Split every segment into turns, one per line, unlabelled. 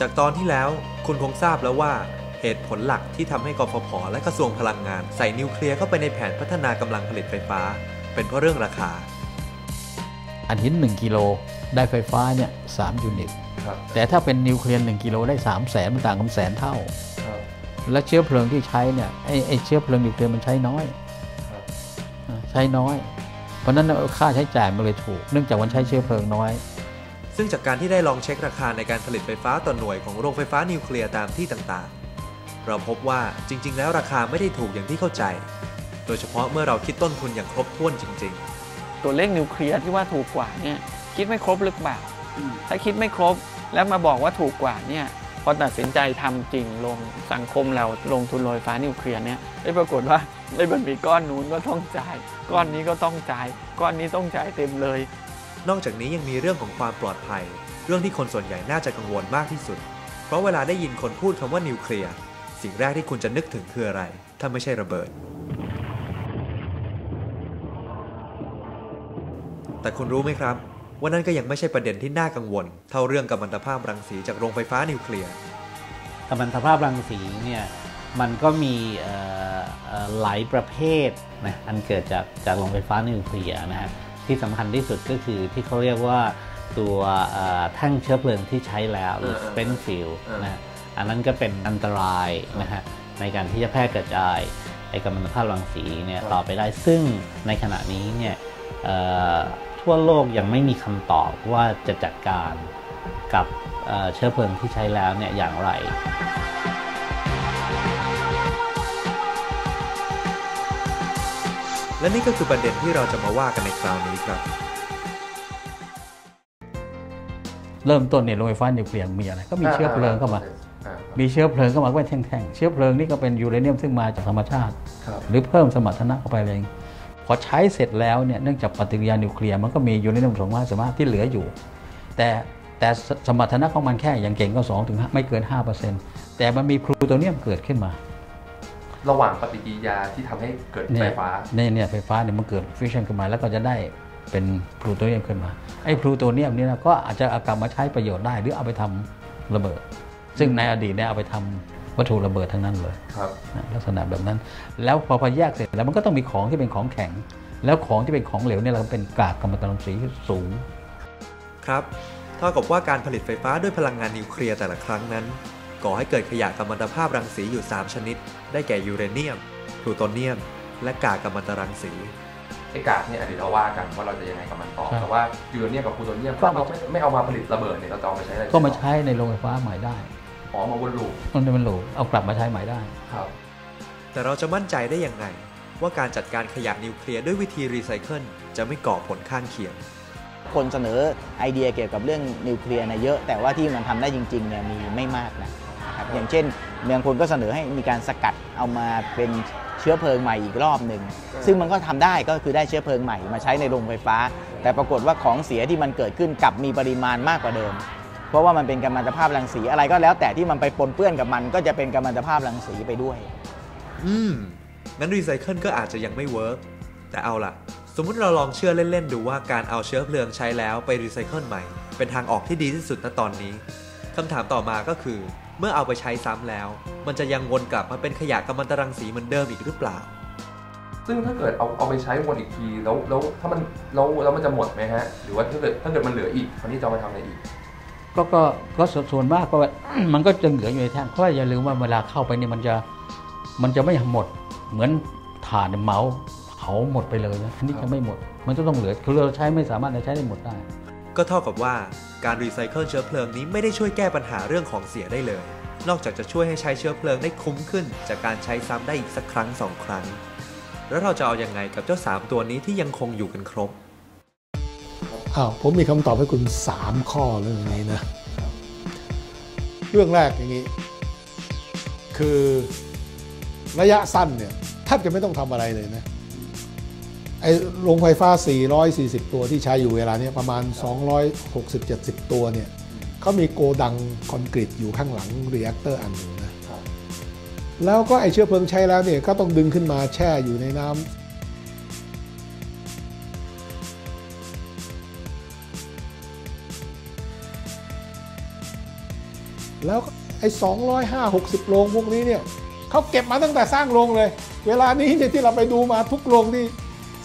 จากตอนที่แล้วคุณคงทราบแล้วว่าเหตุผลหลักที่ทำให้กฟผ และกระทรวงพลังงานใส่นิวเคลียร์เข้าไปในแผนพัฒนากำลังผลิตไฟฟ้า เป็นเพราะเรื่องราคา
อันหิน1กิโลได้ไฟฟ้าเนี่ยสยูนิต
ครับ
แต่ถ้าเป็นนิวเคลียร์1กิโลได้3 0 0แสนมันต่างกันแสนเท่า
ครับ
และเชื้อเพลิงที่ใช้เนี่ยไอ้ไอ้เชื้อเพลิงนิวเคลียร์มันใช้น้อย
ครับ
อ่าใช้น้อย เพราะฉะนั้นค่าใช้จ่ายมันเลยถูก เนื่องจากมันใช้เชื้อเพลิงน้อย
ซึ่งจากการที่ได้ลองเช็คราคาในการผลิตไฟฟ้าต่อหน่วยของโรงไฟฟ้านิวเคลียร์ตามที่ต่างๆ เราพบว่าจริง ๆ แล้วราคาไม่ได้ถูกอย่างที่เข้าใจ โดยเฉพาะเมื่อเราคิดต้นทุนอย่างครบถ้วนจริง
ตัวเลขนิวเคลียร์ที่ว่าถูกกว่าเนี่ยคิดไม่ครบหรือเปล่า ถ้าคิดไม่ครบแล้วมาบอกว่าถูกกว่าเนี่ยพอตัดสินใจทำจริงลงสังคมเราลงทุนโรงไฟฟ้านิวเคลียร์เนี่ยได้ปรากฏว่าไอ้มันมีก้อนนู้นก็ต้องจ่าย ก้อนนี้ก็ต้องจ่าย ก้อนนี้ต้องจ่ายเต็มเลย
ๆ นอกจากนี้ยังมีเรื่องของความปลอดภัย เรื่องที่คนส่วนใหญ่น่าจะกังวลมากที่สุด เพราะเวลาได้ยินคนพูดคำว่านิวเคลียร์สิ่งแรกที่คุณจะนึกถึงคืออะไร ถ้าไม่ใช่ระเบิด แต่คุณรู้ไหมครับ ว่านั่นก็ยังไม่ใช่ประเด็นที่น่ากังวล เท่าเรื่องกัมมันตภาพรังสีจากโรงไฟฟ้านิวเคลียร์
กัมมันตภาพรังสีเนี่ยมันก็มีหลายประเภทนะอันเกิดจากจากโรงไฟฟ้านิวเคลียร์นะฮะ ที่สำคัญที่สุดก็คือที่เขาเรียกว่าตัวเอ่อแท่งเชื้อเพลิงที่ใช้แล้วหรือ
เออเออ
spent fuel
เออ
นะฮะอันนั้นก็เป็นอันตรายนะฮะในการที่จะแพร่กระจายไอ้กัมมันตภาพรังสีเนี่ยต่อไปได้ซึ่งในขณะนี้เนี่ยเอ่อทั่วโลกยังไม่มีคำตอบว่าจะจัดการกับเอ่อเชื้อเพลิงที่ใช้แล้วเนี่ยอย่างไร
และนี่ก็คือประเด็นที่เราจะมาว่ากันในคราวนี้ครับ
เริ่มต้นเนี่ยโรงไฟฟ้านิวเคลียร์มีอะไรก็มีเชื้อเพลิงเข้ามา มีเชื้อเพลิงเข้ามาก็เป็นแท่งๆเชื้อเพลิงนี่ก็เป็นยูเรเนียมซึ่งมาจากธรรมชาติ
ครับ
หรือเพิ่มสมรรถนะเข้าไปเลยพอใช้เสร็จแล้วเนี่ยเนื่องจากปฏิกิริยานิวเคลียร์มันก็มียูเรเนียม255ที่เหลืออยู่ แต่แต่สมรรถนะของมันแค่อย่างเก่งก็2ถึง5ไม่เกิน 5%แต่มันมีพลูโตเนียมเกิดขึ้นมา
ระหว่างปฏิกิริยาที่ทำให้เกิด
เนี่
ไฟ
ย
ฟ้า
เนี่ยเนี่ยไฟฟ้าเนี่ยมันเกิดฟิชชันขึ้นมาแล้วก็จะได้เป็นพลูโตเนียมขึ้นมาไอ้พลูโตเนียมนี่นะก็อาจจะเอากลับมาใช้ประโยชน์ได้หรือเอาไปทำระเบิด ซึ่งในอดีตเนี่ยเอาไปทำวัตถุระเบิดทั้งนั้นเลย
ครับ
นะลักษณะแบบนั้น แล้วพอพอแยกเสร็จแล้วมันก็ต้องมีของที่เป็นของแข็ง แล้วของที่เป็นของเหลวเนี่ยเราเป็นกากกัมมันตรังสีสูง
ครับเท่ากับว่าการผลิตไฟฟ้าด้วยพลังงานนิวเคลียร์แต่ละครั้งนั้น ก่อให้เกิดขยะกัมมันตภาพรังสีอยู่ 3 ชนิด ได้แก่ยูเรเนียมพลูโตเนียม และกากกัมมันตรังสี
ไอ้กากเนี่ยเดี๋ยวเราว่ากันว่าเราจะยังไงกับมันต่อ
ครับ
แต่ว่ายูเรเนียมกับพลูโตเนียมถ้าเราไม่ไม่เอามาผลิตระเบิดเนี่ยเราจะเอามาใช้อะไร
ก็มาใช้ในโรงไฟฟ้าใหม่ได้
อ๋อมาวนลูป
มันเป็นโหลเอากลับมาใช้ใหม่ได้
ครับ
แต่เราจะมั่นใจได้ยังไงว่าการจัดการขยะนิวเคลียร์ด้วยวิธีรีไซเคิลจะไม่ก่อผลข้างเคียง
คนเสนอไอเดียเกี่ยวกับเรื่องนิวเคลียร์เนี่ยเยอะ แต่ว่าที่มันทำได้จริงๆเนี่ยมีไม่มากนะ นะครับอย่างเช่นบางคนก็เสนอให้มีการสกัดเอามาเป็นเชื้อเพลิงใหม่อีกรอบหนึ่งซึ่งมันก็ทำได้ก็คือได้เชื้อเพลิงใหม่มาใช้ในโรงไฟฟ้า แต่ปรากฏว่าของเสียที่มันเกิดขึ้นกลับมีปริมาณมากกว่าเดิม เพราะว่ามันเป็นกัมมันตภาพรังสีอะไรก็แล้วแต่ที่มันไปปนเปื้อนกับมันก็จะเป็นกัมมันตภาพรังสีไปด้วย
อืมงั้นรีไซเคิลก็อาจจะยังไม่เวิร์กแต่เอาล่ะ สมมุติเราลองเชื่อเล่นๆดูว่าการเอาเชื้อเพลิงใช้แล้วไปรีไซเคิลใหม่ เป็นทางออกที่ดีที่สุดณตอนนี้คำถามต่อมาก็คือ เมื่อเอาไปใช้ซ้ำแล้ว มันจะยังวนกลับมาเป็นขยะกัมมันตรังสีเหมือนเดิมอีกหรือเปล่า
ซึ่งถ้าเกิดเอาเอาไปใช้วนอีกทีแล้วแล้วถ้ามันแล้วแล้วมันจะหมดไหมฮะ หรือว่าถ้าเกิดถ้าเกิดมันเหลืออีกคราวนี้จะเอาไปทำอะไรอีก
ก็ก็ก็ส่วนส่วนมากก็มันก็จะเหลืออยู่ในแท่งเพราะว่าอย่าลืมว่าเวลาเข้าไปเนี่ยมันจะมันจะไม่หมดเหมือนถ่านเมาส์เผาหมดไปเลยนะอันนี้จะไม่หมด มันจะต้องเหลือคือเราใช้ไม่สามารถจะใช้ได้หมดได้
ก็เท่ากับว่าการรีไซเคิลเชื้อเพลิงนี้ไม่ได้ช่วยแก้ปัญหาเรื่องของเสียได้เลย นอกจากจะช่วยให้ใช้เชื้อเพลิงได้คุ้มขึ้น จากการใช้ซ้ำได้อีกสักครั้งสองครั้ง แล้วเราจะเอาอยัางไงกับเจ้าสามตัวนี้ที่ยังคงอยู่กันครบ
อ้าวผมมีคำตอบให้คุณ 3 ข้อเรื่องนี้นะ เรื่องแรกอย่างนี้ คือระยะสั้นเนี่ยแทบจะไม่ต้องทำอะไรเลยนะ ไอ้โรงไฟฟ้า 440 ตัวที่ใช้อยู่เวลาเนี้ประมาณ 260-70 ตัวเนี่ยเขามีโกดังคอนกรีตอยู่ข้างหลังเรีแอคเตอร์อันหนึ่งนะแล้วก็ไอเชื้อเพลิงใช้แล้วเนี่ยก็ต้องดึงขึ้นมาแช่อยู่ในน้ำแล้วไอ้สองร้อยห้าหกสิบโรงพวกนี้เนี่ยเขาเก็บมาตั้งแต่สร้างโรงเลย เวลานี้เนี่ยที่เราไปดูมาทุกโรงที่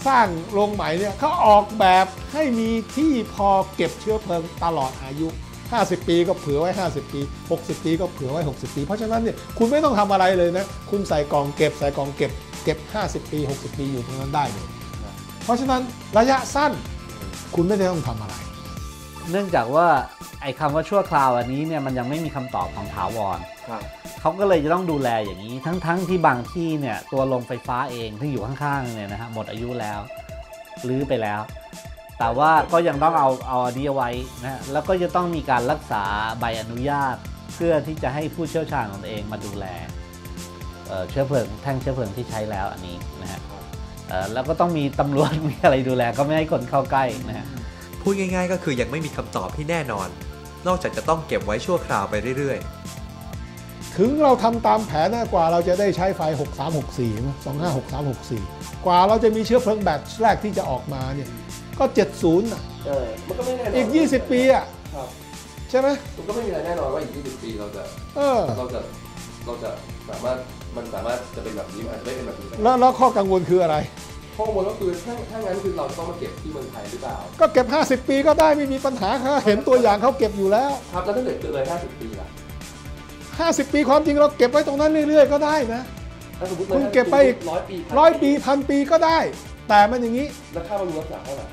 สร้างโรงใหม่เนี่ยเขาออกแบบให้มีที่พอเก็บเชื้อเพลิงตลอดอายุ 50 ปีก็เผื่อไว้ 50 ปี 60 ปีก็เผื่อไว้ 60 ปี เพราะฉะนั้นเนี่ยคุณไม่ต้องทำอะไรเลยนะ คุณใส่กล่องเก็บใส่กล่องเก็บเก็บ 50 ปี 60 ปีอยู่ตรงนั้นได้เลย เพราะฉะนั้นระยะสั้นคุณไม่ได้ต้องทำอะไร
เนื่องจากว่าไอ้คำว่าชั่วคราวอันนี้เนี่ยมันยังไม่มีคำตอบของถาวร
ครับ
เขาก็เลยจะต้องดูแลอย่างนี้ ทั้งๆที่บางที่เนี่ยตัวโรงไฟฟ้าเองที่อยู่ข้างๆเนี่ยนะฮะหมดอายุแล้วรื้อไปแล้ว แต่ว่าก็ยังต้องเอาเอาอันนี้เอาไว้นะฮะแล้วก็จะต้องมีการรักษาใบอนุญาต เพื่อที่จะให้ผู้เชี่ยวชาญของตัวเองมาดูแลเอ่อเชื้อเพลิงแท่งเชื้อเพลิงที่ใช้แล้วอันนี้นะฮะเอ่อแล้วก็ต้องมีตำรวจมีอะไรดูแลก็ไม่ให้คนเข้าใกล้นะฮะ
พูดง่ายๆ ก็คือยังไม่มีคำตอบที่แน่นอน นอกจากจะต้องเก็บไว้ชั่วคราวไปเรื่อย
ถึงเราทำตามแผนนะกว่าเราจะได้ใช้ไฟ 6364นะ256364 กว่าเราจะมีเชื้อเพลิงแบตแรกที่จะออกมาเนี่ยก็ 70น่ะ
เออมันก็ไม่แน่นอน
อีก 20 ปีอะ
ครับ
ใช่ไหม
มันก็ไม่มีอะไรแน่นอนว่าอีก 20 ปีเราจะ
เออ
เราจะเราจะสามารถมันสามารถจะเป็นแบบนี้มันอาจจะไม่เป็นแบบนี้ก็ได้
แล้วแล้วข้อกังวลคืออะไร
ข้อมูลก็คือถ้าถ้างั้นคือเราต้องมาเก็บที่เมืองไทยหรือเปล่า
ก็เก็บ 50 ปีก็ได้ไม่มีปัญหาค่ะเห็นตัวอย่างเขาเก็บอยู่แล้ว
ครับแล้วถ้าเกิดเกินเลย 50 ปีล่ะ
50 ปีความจริงเราเก็บไว้ตรงนั้นเรื่อยๆ ก็ได้นะ
ถ้าสมมติ
คุณเก็บไปอีก
ร้อยปี
ร้อยปีพันปีก็ได้ แต่มันอย่างนี้
แล้วค่าบำรุงรักษาเท่าไหร่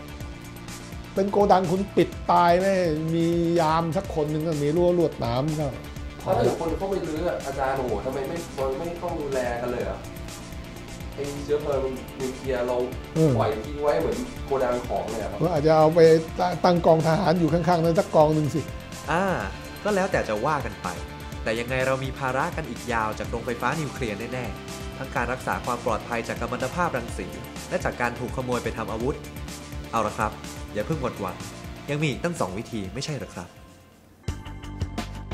เป็นโกดังคุณปิดตายไม่มียามสักคนหนึ่งก็มีรั้วลวดหน้ำก็พอ
ถ้าเกิด
ละ
คนเข้าไปรื้ออะอาจารย์โอ้โหทำไมไม่ไม่ต้องดูแลกันเลยอะ ไอ้เชื้อเพลิงนิวเคลียร์เราปล่อยทิ้งไว้เหมือนโกดังของเลยอะครับ
ก็อาจจะเอาไปตั้งกองทหารอยู่ข้างๆนั้นสักกองหนึ่งสิ
ๆอ่าก็แล้วแต่จะว่ากันไป แต่ยังไงเรามีภาระกันอีกยาวจากโรงไฟฟ้านิวเคลียร์แน่ๆ ทั้งการรักษาความปลอดภัยจากกัมมันตภาพรังสี และจากการถูกขโมยไปทำอาวุธ เอาละครับ อย่าเพิ่งหมดหวังยังมีอีกตั้งสองวิธีไม่ใช่หรอครับ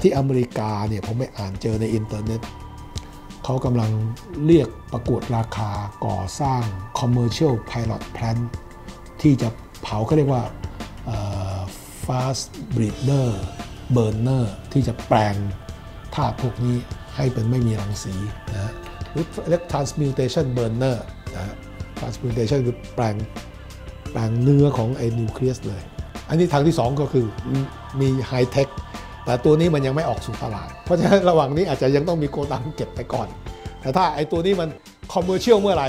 ที่อเมริกาเนี่ยผมไปอ่านเจอในอินเทอร์เน็ต เขากำลังเรียกประกวดราคาก่อสร้าง commercial pilot plant ที่จะเผาเขาเรียกว่า fast breeder burner ที่จะแปลงธาตุพวกนี้ให้เป็นไม่มีรังสีนะหรือเรียก transmutation burner นะฮะ transmutation คือแปลงแปลงเนื้อของไอ้นิวเคลียสเลย อันนี้ทางที่ 2 ก็คือมีไฮเทค แต่ตัวนี้มันยังไม่ออกสู่ตลาด เพราะฉะนั้นระหว่างนี้อาจจะยังต้องมีโกดังเก็บไปก่อน แต่ถ้าไอ้ตัวนี้มันคอมเมอร์เชียลเมื่อไหร่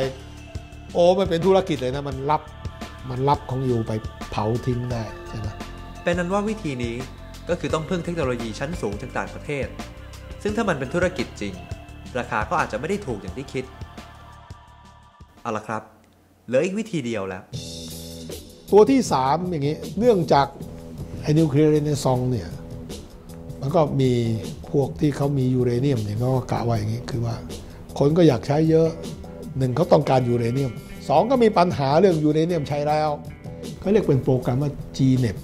โอ้มันเป็นธุรกิจเลยนะมันรับมันรับของอยู่ไปเผาทิ้งได้ใช่ไหม
เป็นนั้นว่าวิธีนี้ก็คือต้องพึ่งเทคโนโลยีชั้นสูงจากต่างประเทศ ซึ่งถ้ามันเป็นธุรกิจจริง ราคาก็อาจจะไม่ได้ถูกอย่างที่คิด เอาละครับ เหลืออีกวิธีเดียวแล้ว
ตัวที่ 3 อย่างนี้ เนื่องจากไอ้นิวเคลียร์ในซองเนี่ย มันก็มีพวกที่เขามียูเรเนียมเนี่ยเขาก็กะไว้อย่างนี้คือว่า คนก็อยากใช้เยอะหนึ่งเขาต้องการยูเรเนียมสองก็มีปัญหาเรื่องยูเรเนียมใช้แล้วเขาเรียกเป็นโปรแกรมว่า GNEP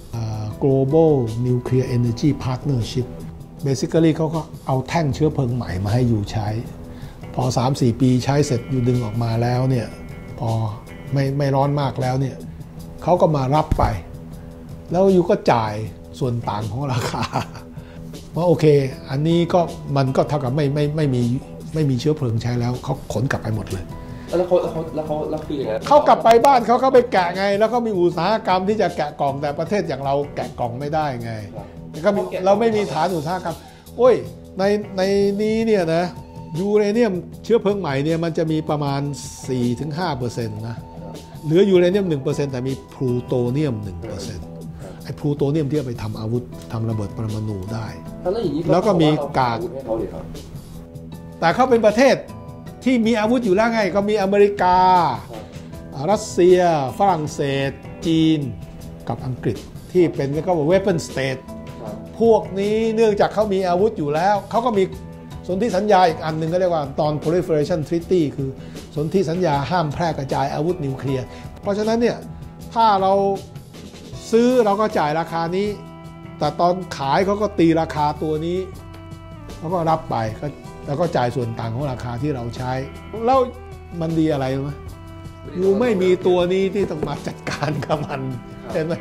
Global Nuclear Energy Partnership Basically เขาก็เอาแท่งเชื้อเพลิงใหม่มาให้อยู่ใช้ พอ 3-4 ปีใช้เสร็จอยู่ดึงออกมาแล้วเนี่ยพอไม่ไม่ร้อนมากแล้วเนี่ยเขาก็มารับไป แล้วอยู่ก็จ่ายส่วนต่างของราคา ว่าโอเค อันนี้ก็มันก็เท่ากับไม่ไม่ไม่มีไม่มีเชื้อเพลิงใช้แล้วเขาขนกลับไปหมดเลย
แล้วเขาแล้วเขาแล้วเขาแล้วคือยังไง
เขากลับไปบ้านเขาก็ไปแกะไง แล้วก็มีอุตสาหกรรมที่จะแกะกล่องแต่ประเทศอย่างเราแกะกล่องไม่ได้ไงแล้วก็มีเราไม่มีฐานอุตสาหกรรม โอ้ยในในนี้เนี่ยนะยูเรเนียมเชื้อเพลิงใหม่เนี่ยมันจะมีประมาณ 4-5%นะเหลือยูเรเนียม1%แต่มีพลูโตเนียม1% ไอ้พลูโตเนียมที่เอาไปทำอาวุธทำระเบิดปรมาณูได้
แล้วอย่างนี้
แล้วก็มีกาก
ให้เขาเลยครับ
แต่เขาเป็นประเทศที่มีอาวุธอยู่แล้วไง ก็มีอเมริกา รัสเซีย ฝรั่งเศส จีนกับอังกฤษที่เป็นก็ว่า weapon state
ครับ
พวกนี้เนื่องจากเขามีอาวุธอยู่แล้ว เขาก็มีสนธิสัญญาอีกอันหนึ่งก็เรียกว่าตอน proliferation treaty คือสนธิสัญญาห้ามแพร่กระจายอาวุธนิวเคลียร์ เพราะฉะนั้นเนี่ยถ้าเรา ซื้อเราก็จ่ายราคานี้ แต่ตอนขายเขาก็ตีราคาตัวนี้เขาก็รับไปก็แล้วก็จ่ายส่วนต่างของราคาที่เราใช้ แล้วมันดีอะไรรู้ไหมยูไม่มีตัวนี้ที่ต้องมาจัดการกับมันเห็นไหม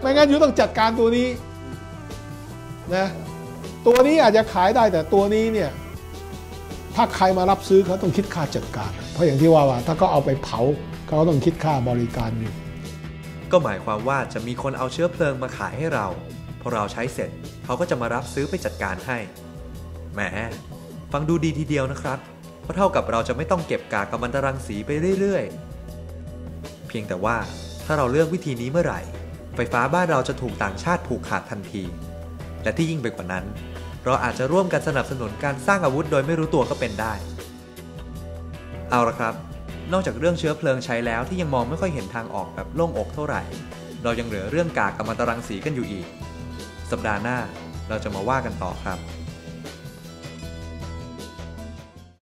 ไม่งั้นยูต้องจัดการตัวนี้นะตัวนี้อาจจะขายได้แต่ตัวนี้เนี่ยถ้าใครมารับซื้อเขาต้องคิดค่าจัดการ เพราะอย่างที่ว่าว่าถ้าเขาเอาไปเผาเขาก็ต้องคิดค่าบริการอยู่
ก็หมายความว่าจะมีคนเอาเชื้อเพลิงมาขายให้เรา พอเราใช้เสร็จ เขาก็จะมารับซื้อไปจัดการให้ แหม ฟังดูดีทีเดียวนะครับ เพราะเท่ากับเราจะไม่ต้องเก็บกากกัมมันตรังสีไปเรื่อยๆ เพียงแต่ว่าถ้าเราเลือกวิธีนี้เมื่อไหร่ ไฟฟ้าบ้านเราจะถูกต่างชาติผูกขาดทันที และที่ยิ่งไปกว่านั้น เราอาจจะร่วมกันสนับสนุนการสร้างอาวุธโดยไม่รู้ตัวก็เป็นได้ เอาละครับ นอกจากเรื่องเชื้อเพลิงใช้แล้วที่ยังมองไม่ค่อยเห็นทางออกแบบโล่งอกเท่าไหร่ เรายังเหลือเรื่องกากกัมมันตรังสีกันอยู่อีก สัปดาห์หน้าเราจะมาว่ากันต่อครับ